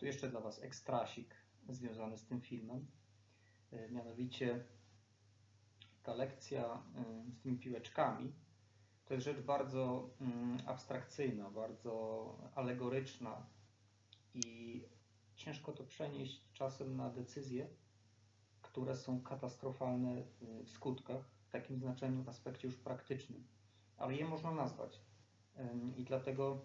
Tu jeszcze dla Was ekstrasik związany z tym filmem. E, Mianowicie ta lekcja e, z tymi piłeczkami to jest rzecz bardzo mm, abstrakcyjna, bardzo alegoryczna i ciężko to przenieść czasem na decyzje, które są katastrofalne y, w skutkach, w takim znaczeniu, w aspekcie już praktycznym. Ale je można nazwać. I dlatego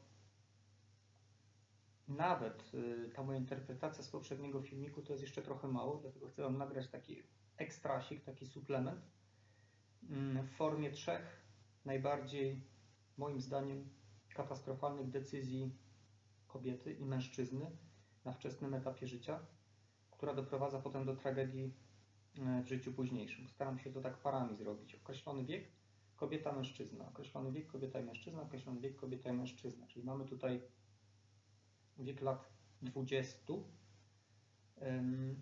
nawet y, ta moja interpretacja z poprzedniego filmiku to jest jeszcze trochę mało, dlatego chcę Wam nagrać taki ekstrasik, taki suplement ym, w formie trzech najbardziej, moim zdaniem, katastrofalnych decyzji kobiety i mężczyzny na wczesnym etapie życia, która doprowadza potem do tragedii e, w życiu późniejszym. Staram się to tak parami zrobić. Określony wiek, kobieta, mężczyzna. Określony wiek, kobieta i mężczyzna. Określony wiek, kobieta i mężczyzna. Czyli mamy tutaj wiek lat 20 ym,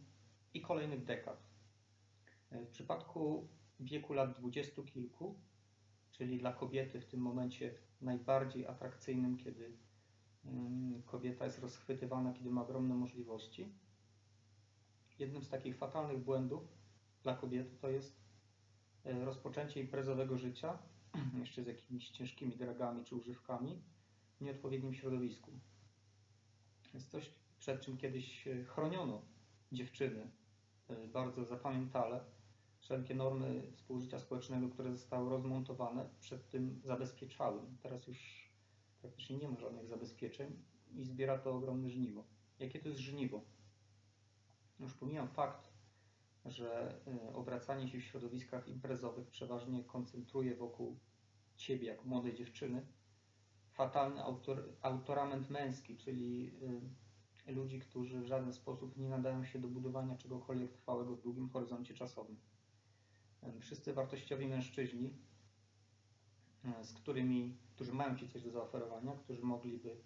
i kolejnych dekad. E, W przypadku wieku lat dwudziestu kilku, czyli dla kobiety w tym momencie najbardziej atrakcyjnym, kiedy kobieta jest rozchwytywana, kiedy ma ogromne możliwości. Jednym z takich fatalnych błędów dla kobiety to jest e, rozpoczęcie imprezowego życia, jeszcze z jakimiś ciężkimi dragami czy używkami, w nieodpowiednim środowisku. Jest coś, przed czym kiedyś e, chroniono dziewczyny e, bardzo zapamiętale. Wszelkie normy współżycia społecznego, które zostały rozmontowane, przed tym zabezpieczały. Teraz już praktycznie nie ma żadnych zabezpieczeń i zbiera to ogromne żniwo. Jakie to jest żniwo? Już pomijam fakt, że y, obracanie się w środowiskach imprezowych przeważnie koncentruje wokół ciebie, jak młodej dziewczyny, fatalny autor, autorament męski, czyli y, ludzi, którzy w żaden sposób nie nadają się do budowania czegokolwiek trwałego w długim horyzoncie czasowym. Y, Wszyscy wartościowi mężczyźni, y, z którymi, którzy mają ci coś do zaoferowania, którzy mogliby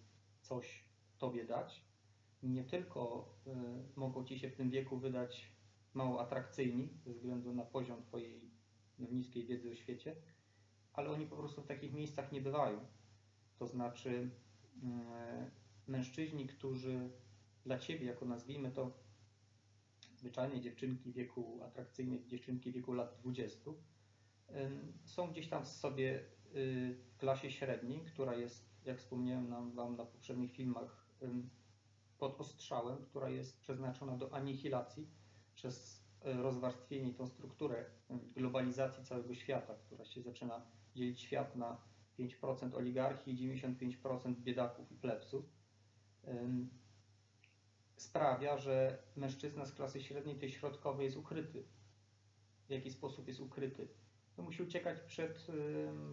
coś tobie dać, nie tylko mogą ci się w tym wieku wydać mało atrakcyjni ze względu na poziom twojej niskiej wiedzy o świecie, ale oni po prostu w takich miejscach nie bywają. To znaczy y, mężczyźni, którzy dla ciebie, jako nazwijmy to zwyczajnie dziewczynki wieku, atrakcyjne dziewczynki wieku lat 20, ym, są gdzieś tam w sobie y, w klasie średniej, która jest, jak wspomniałem nam, Wam na poprzednich filmach, pod ostrzałem, która jest przeznaczona do anihilacji przez y, rozwarstwienie, tą strukturę globalizacji całego świata, która się zaczyna dzielić świat na 5% oligarchii i 95% biedaków i plebsów. Sprawia, że mężczyzna z klasy średniej, tej środkowej, jest ukryty. W jaki sposób jest ukryty? No, musi uciekać przed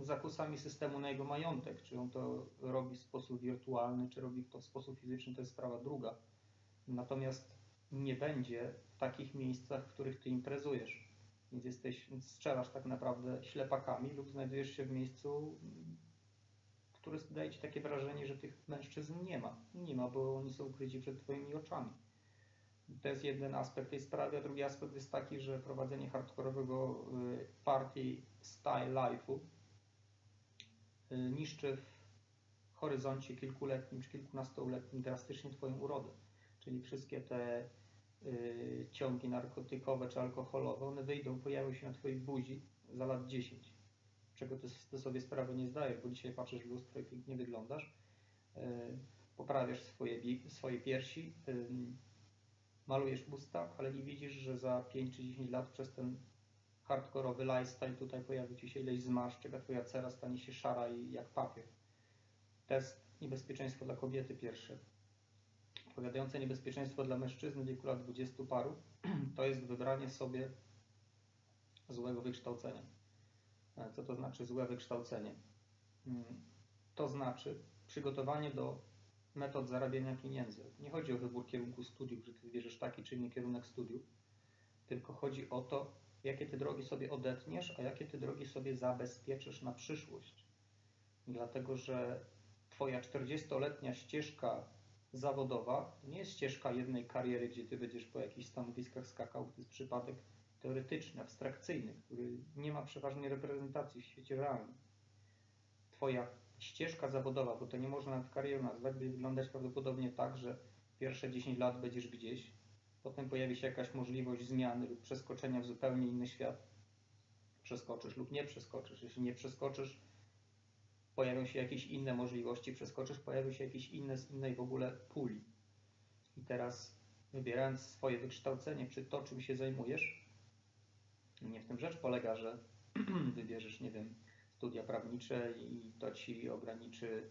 zakusami systemu na jego majątek. Czy on to robi w sposób wirtualny, czy robi to w sposób fizyczny, to jest sprawa druga. Natomiast nie będzie w takich miejscach, w których ty imprezujesz. Więc jesteś, strzelasz tak naprawdę ślepakami lub znajdujesz się w miejscu, które daje ci takie wrażenie, że tych mężczyzn nie ma. Nie ma, bo oni są ukryci przed twoimi oczami. To jest jeden aspekt tej sprawy, a drugi aspekt jest taki, że prowadzenie hardkorowego y, party style life'u y, niszczy w horyzoncie kilkuletnim czy kilkunastoletnim drastycznie twoją urodę. Czyli wszystkie te ciągi narkotykowe czy alkoholowe, one wyjdą, pojawią się na twojej buzi za lat 10 czego ty, ty sobie sprawy nie zdajesz, bo dzisiaj patrzysz w lustro i pięknie wyglądasz, yy, poprawiasz swoje, swoje piersi, malujesz usta, ale nie widzisz, że za 5 czy 10 lat przez ten hardkorowy lifestyle tutaj pojawi ci się ileś zmarszczek, a twoja cera stanie się szara i jak papier. To jest niebezpieczeństwo dla kobiety pierwsze. Odpowiadające niebezpieczeństwo dla mężczyzny w wieku lat 20 paru to jest wybranie sobie złego wykształcenia. E, Co to znaczy złe wykształcenie? Mm, To znaczy przygotowanie do metod zarabiania pieniędzy. Nie chodzi o wybór kierunku studiów, że ty wybierzesz taki czy inny kierunek studiów, tylko chodzi o to, jakie ty drogi sobie odetniesz, a jakie ty drogi sobie zabezpieczysz na przyszłość. Dlatego, że twoja 40-letnia ścieżka zawodowa nie jest ścieżka jednej kariery, gdzie ty będziesz po jakichś stanowiskach skakał. To jest przypadek teoretyczny, abstrakcyjny, który nie ma przeważnie reprezentacji w świecie realnym. Twoja ścieżka zawodowa, bo to nie można nawet karierą nazwać, będzie wyglądać prawdopodobnie tak, że pierwsze 10 lat będziesz gdzieś, potem pojawi się jakaś możliwość zmiany lub przeskoczenia w zupełnie inny świat. Przeskoczysz lub nie przeskoczysz. Jeśli nie przeskoczysz, pojawią się jakieś inne możliwości, przeskoczysz, pojawi się jakieś inne z innej w ogóle puli. I teraz wybierając swoje wykształcenie, czy to, czym się zajmujesz, nie w tym rzecz polega, że wybierzesz, nie wiem, studia prawnicze i to ci ograniczy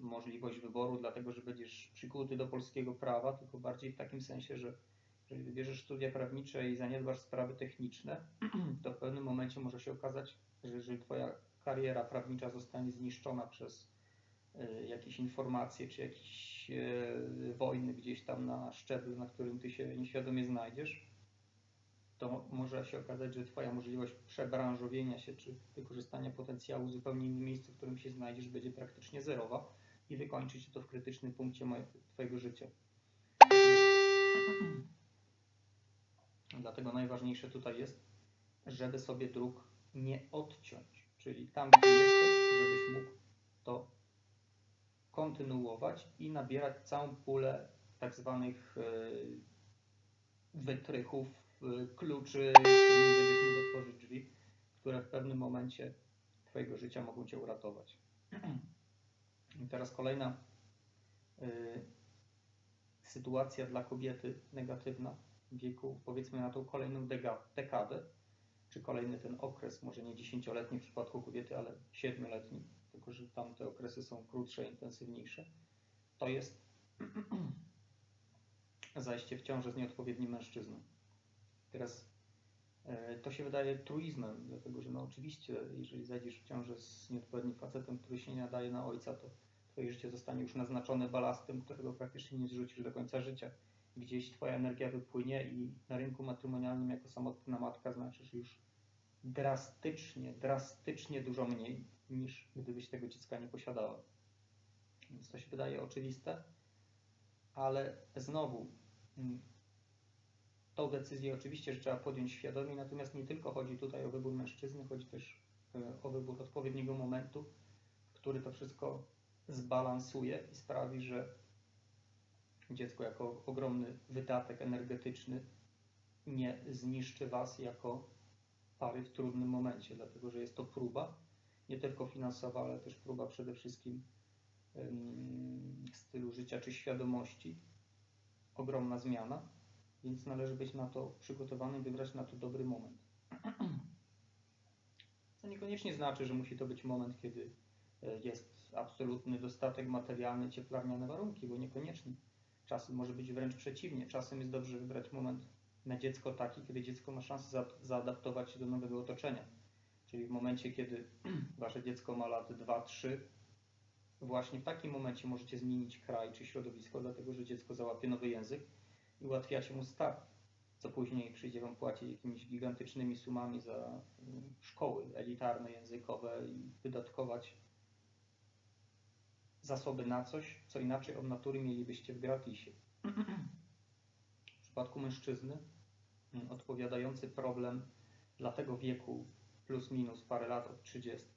możliwość wyboru, dlatego że będziesz przykuty do polskiego prawa, tylko bardziej w takim sensie, że jeżeli wybierzesz studia prawnicze i zaniedbasz sprawy techniczne, to w pewnym momencie może się okazać, że jeżeli twoja kariera prawnicza zostanie zniszczona przez y, jakieś informacje czy jakieś y, wojny gdzieś tam na szczeblu, na którym ty się nieświadomie znajdziesz, to może się okazać, że Twoja możliwość przebranżowienia się czy wykorzystania potencjału w zupełnie innym miejscu, w którym się znajdziesz, będzie praktycznie zerowa i wykończy się to w krytycznym punkcie Twojego życia. Dlatego najważniejsze tutaj jest, żeby sobie dróg nie odciąć, czyli tam, gdzie jesteś, żebyś mógł to kontynuować i nabierać całą pulę tak zwanych e, wytrychów, e, kluczy, którymi będziesz mógł otworzyć drzwi, które w pewnym momencie Twojego życia mogą Cię uratować. I teraz kolejna y, sytuacja dla kobiety negatywna w wieku, powiedzmy na tą kolejną dekadę, czy kolejny ten okres, może nie dziesięcioletni w przypadku kobiety, ale siedmioletni, tylko że tam te okresy są krótsze, intensywniejsze, to jest zajście w ciążę z nieodpowiednim mężczyzną. Teraz e, to się wydaje truizmem, dlatego że no oczywiście, jeżeli zajdziesz w ciążę z nieodpowiednim facetem, który się nie nadaje na ojca, to twoje życie zostanie już naznaczone balastem, którego praktycznie nie zrzucisz do końca życia. Gdzieś twoja energia wypłynie i na rynku matrymonialnym jako samotna matka znaczysz już drastycznie, drastycznie dużo mniej niż gdybyś tego dziecka nie posiadała. Więc to się wydaje oczywiste, ale znowu mm, tą decyzję oczywiście, że trzeba podjąć świadomie, natomiast nie tylko chodzi tutaj o wybór mężczyzny, chodzi też e, o wybór odpowiedniego momentu, który to wszystko zbalansuje i sprawi, że dziecko jako ogromny wydatek energetyczny nie zniszczy Was jako pary w trudnym momencie, dlatego że jest to próba, nie tylko finansowa, ale też próba przede wszystkim stylu życia czy świadomości. Ogromna zmiana, więc należy być na to przygotowany, wybrać na to dobry moment. To niekoniecznie znaczy, że musi to być moment, kiedy e, jest absolutny dostatek materialny, cieplarniane warunki, bo niekoniecznie. Czasem może być wręcz przeciwnie. Czasem jest dobrze wybrać moment na dziecko taki, kiedy dziecko ma szansę za, zaadaptować się do nowego otoczenia. Czyli w momencie, kiedy wasze dziecko ma lat 2-3, właśnie w takim momencie możecie zmienić kraj czy środowisko, dlatego że dziecko załapie nowy język i ułatwiacie mu start. Co później przyjdzie wam płacić jakimiś gigantycznymi sumami za mm, szkoły elitarne, językowe i wydatkować zasoby na coś, co inaczej od natury mielibyście w gratisie. W przypadku mężczyzny mm, odpowiadający problem dla tego wieku plus minus parę lat od 30,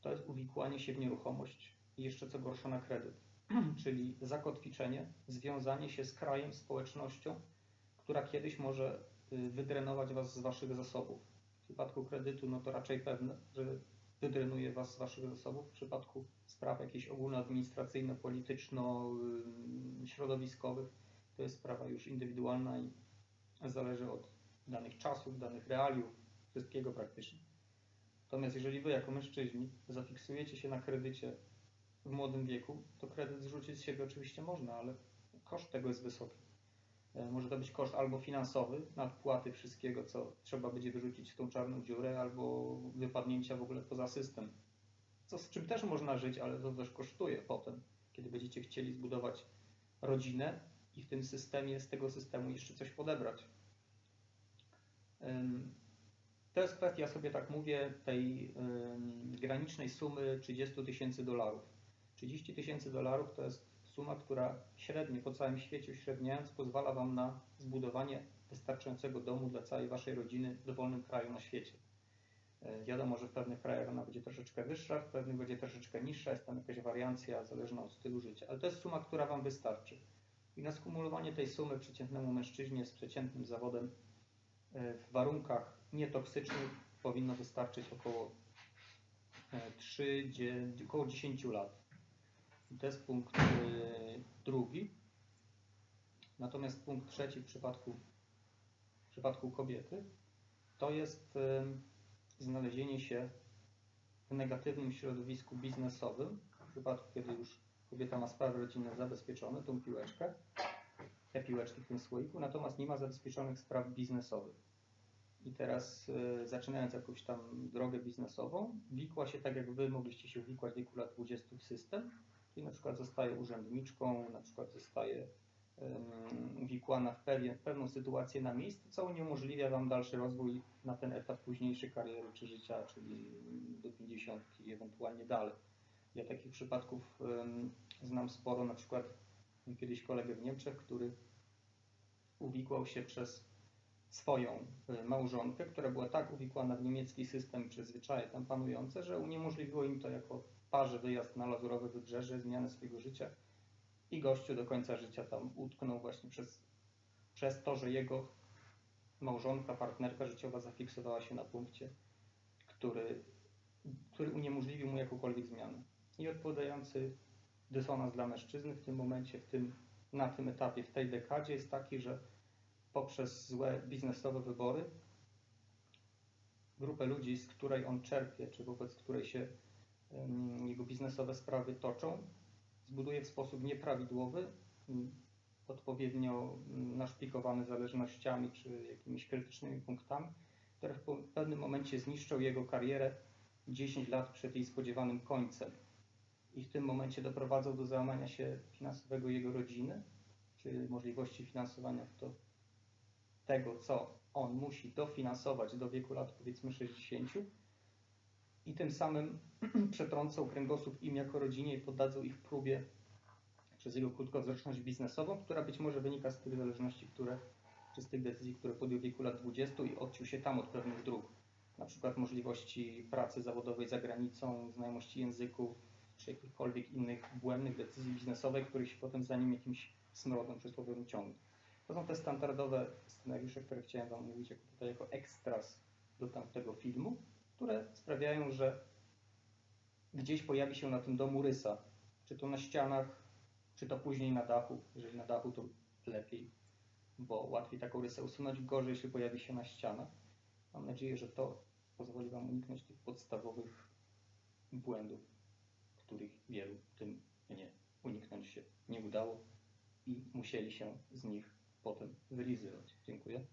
to jest uwikłanie się w nieruchomość i jeszcze co gorsza na kredyt, czyli zakotwiczenie, związanie się z krajem, społecznością, która kiedyś może y, wydrenować Was z Waszych zasobów. W przypadku kredytu, no to raczej pewne, że wydrenuje Was z Waszych zasobów. W przypadku spraw jakichś ogólnoadministracyjno-polityczno-środowiskowych, to jest sprawa już indywidualna i zależy od danych czasów, danych realiów, wszystkiego praktycznie. Natomiast jeżeli Wy jako mężczyźni zafiksujecie się na kredycie w młodym wieku, to kredyt zrzucić z siebie oczywiście można, ale koszt tego jest wysoki. E, może to być koszt albo finansowy, nadpłaty wszystkiego, co trzeba będzie wyrzucić w tą czarną dziurę, albo wypadnięcia w ogóle poza system. Co z czym też można żyć, ale to też kosztuje potem, kiedy będziecie chcieli zbudować rodzinę i w tym systemie, z tego systemu jeszcze coś podebrać. To jest kwestia, sobie tak mówię, tej granicznej sumy 30 tysięcy dolarów. 30 tysięcy dolarów to jest suma, która średnio po całym świecie średniając pozwala Wam na zbudowanie wystarczającego domu dla całej Waszej rodziny w dowolnym kraju na świecie. E, Wiadomo, że w pewnych krajach ona będzie troszeczkę wyższa, w pewnych będzie troszeczkę niższa, jest tam jakaś wariancja zależna od stylu życia, ale to jest suma, która Wam wystarczy. I na skumulowanie tej sumy przeciętnemu mężczyźnie z przeciętnym zawodem e, w warunkach nietoksycznych powinno wystarczyć około e, 3, dzie- około 10 lat. To jest punkt e, drugi. Natomiast punkt trzeci w przypadku, w przypadku kobiety to jest em, znalezienie się w negatywnym środowisku biznesowym, w przypadku kiedy już kobieta ma sprawy rodzinne zabezpieczone, tą piłeczkę, te piłeczki w tym słoiku, natomiast nie ma zabezpieczonych spraw biznesowych. I teraz e, zaczynając jakąś tam drogę biznesową, wikła się tak jak Wy mogliście się wikłać w wieku lat 20 w system, czyli na przykład zostaje urzędniczką, na przykład zostaje uwikłana w pewien, pewną sytuację na miejscu, co uniemożliwia Wam dalszy rozwój na ten etap późniejszej kariery czy życia, czyli do 50 i ewentualnie dalej. Ja takich przypadków znam sporo, na przykład kiedyś kolegę w Niemczech, który uwikłał się przez swoją y, małżonkę, która była tak uwikłana w niemiecki system czy zwyczaje tam panujące, że uniemożliwiło im to jako parze wyjazd na lazurowe wybrzeże, zmianę swojego życia i gościu do końca życia tam utknął właśnie przez, przez to, że jego małżonka, partnerka życiowa zafiksowała się na punkcie, który, który uniemożliwił mu jakąkolwiek zmianę. I odpowiadający dysonans dla mężczyzny w tym momencie, w tym, na tym etapie, w tej dekadzie jest taki, że poprzez złe biznesowe wybory grupę ludzi, z której on czerpie, czy wobec której się jego biznesowe sprawy toczą, zbuduje w sposób nieprawidłowy, odpowiednio naszpikowany zależnościami czy jakimiś krytycznymi punktami, które w pewnym momencie zniszczą jego karierę 10 lat przed jej spodziewanym końcem. I w tym momencie doprowadzą do załamania się finansowego jego rodziny, czy możliwości finansowania to tego, co on musi dofinansować do wieku lat powiedzmy 60 i tym samym przetrącą kręgosłup im jako rodzinie i poddadzą ich próbie przez jego krótkowzroczność biznesową, która być może wynika z tych zależności, które, czy z tych decyzji, które podjął w wieku lat 20 i odciął się tam od pewnych dróg. Na przykład możliwości pracy zawodowej za granicą, znajomości języków, czy jakichkolwiek innych błędnych decyzji biznesowych, których się potem za nim jakimś smrodem przysłowiowym ciągnie. To są te standardowe scenariusze, które chciałem Wam mówić jako, tutaj jako ekstras do tamtego filmu, które sprawiają, że gdzieś pojawi się na tym domu rysa, czy to na ścianach, czy to później na dachu. Jeżeli na dachu, to lepiej, bo łatwiej taką rysę usunąć, gorzej, jeśli pojawi się na ścianach. Mam nadzieję, że to pozwoli Wam uniknąć tych podstawowych błędów, których wielu tym nie uniknąć się nie udało i musieli się z nich potem wylizywać. Dziękuję.